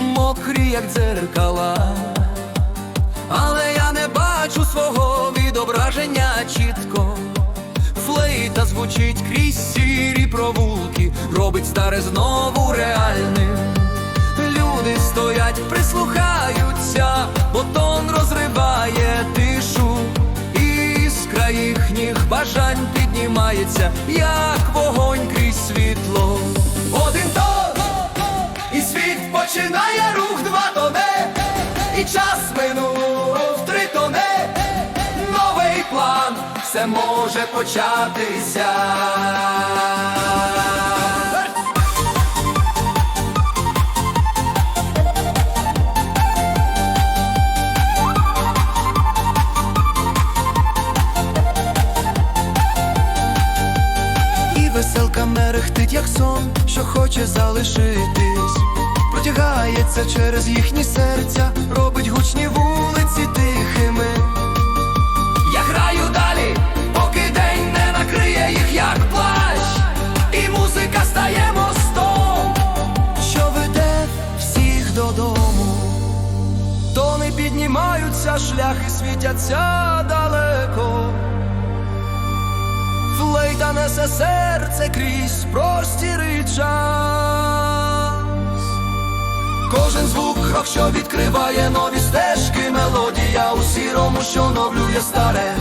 мокрі, як дзеркала. Але я не бачу свого відображення чітко. Флейта звучить крізь сірі провулки, робить старе знову реальним. Люди стоять, прислухаються, бо тон розриває тишу, іскра їхніх бажань піднімається, як вогонь крізь світло. І час минув три тоне, новий план, все може початися. І веселка мерехтить, як сон, що хоче залишитись. Протягається через їхні серця, робить гучні вулиці тихими. Я граю далі, поки день не накриє їх, як плащ, і музика стає мостом, що веде всіх додому. Тони піднімаються, шляхи світяться далеко. Флейта несе серце крізь простір і час. Кожен звук, крок, що відкриває нові стежки, мелодія у сірому, що оновлює старе.